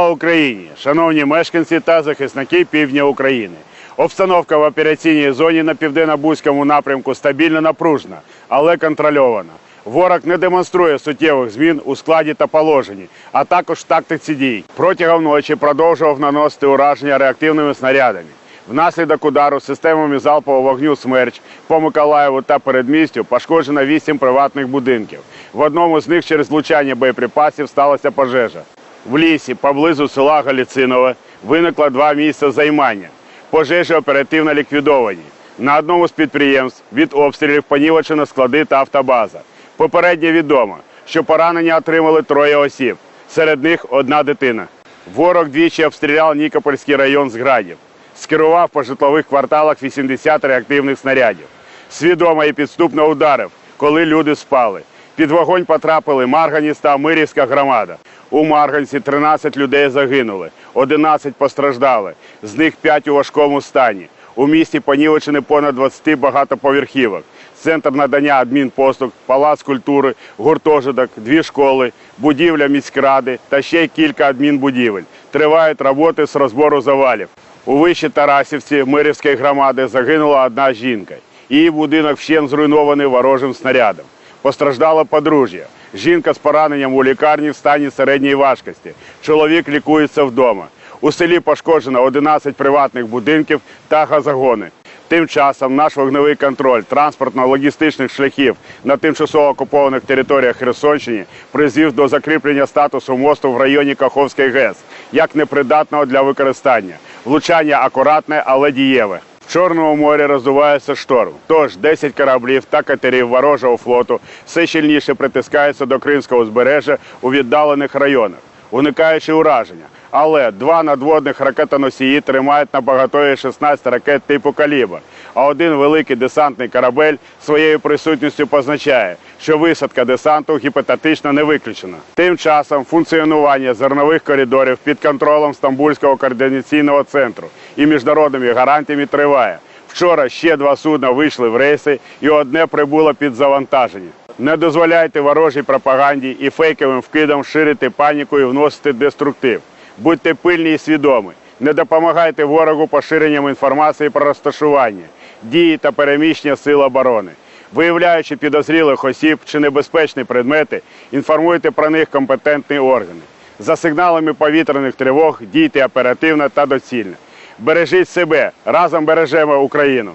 Україні! Шановні мешканці та захисники півдня України. Обстановка в операційній зоні на південно-бузькому напрямку стабільно напружена, але контрольована. Ворог не демонструє суттєвих змін у складі та положенні, а також тактиці дій. Протягом ночі продовжував наносити ураження реактивними снарядами. Внаслідок удару системами залпового вогню «Смерч» по Миколаєву та передмістю пошкоджено 8 приватних будинків. В одному з них через влучання боєприпасів сталася пожежа. В лісі поблизу села Галіцинове виникло два місця займання. Пожежі оперативно ліквідовані. На одному з підприємств від обстрілів понівечено склади та автобаза. Попередньо відомо, що поранення отримали троє осіб. Серед них одна дитина. Ворог двічі обстріляв Нікопольський район з градів. Скерував по житлових кварталах 80 реактивних снарядів. Свідомо і підступно ударив, коли люди спали. Під вогонь потрапили Марганіс та Мирівська громада. У Марганці 13 людей загинули, 11 постраждали, з них 5 у важкому стані. У місті понівечені понад 20 багатоповерхівок. Центр надання адмінпослуг, палац культури, гуртожиток, дві школи, будівля міськради та ще кілька адмінбудівель. Тривають роботи з розбору завалів. У вищій Тарасівці Мирівської громади загинула одна жінка. Її будинок вщен зруйнований ворожим снарядом. Постраждало подружжя. Жінка з пораненням у лікарні в стані середньої важкості. Чоловік лікується вдома. У селі пошкоджено 11 приватних будинків та газогони. Тим часом наш вогневий контроль транспортно-логістичних шляхів на тимчасово окупованих територіях Херсонщини призвів до закріплення статусу мосту в районі Каховської ГЕС як непридатного для використання. Влучання акуратне, але дієве. В моря розвивається шторм. Тож 10 кораблів та катерів ворожого флоту все щільніше притискаються до Кримського узбережжя у віддалених районах, уникаючи ураження. Але два надводних ракетоносії тримають на поготові 16 ракет типу «Калібр». А один великий десантний корабель своєю присутністю позначає, що висадка десанту гіпотетично не виключена. Тим часом функціонування зернових коридорів під контролем Стамбульського координаційного центру і міжнародними гарантіями триває. Вчора ще два судна вийшли в рейси, і одне прибуло під завантаження. Не дозволяйте ворожій пропаганді і фейковим вкидам ширити паніку і вносити деструктив. Будьте пильні і свідомі. Не допомагайте ворогу поширенням інформації про розташування, дії та переміщення сил оборони. Виявляючи підозрілих осіб чи небезпечні предмети, інформуйте про них компетентні органи. За сигналами повітряних тривог дійте оперативно та доцільно. Бережіть себе, разом бережемо Україну.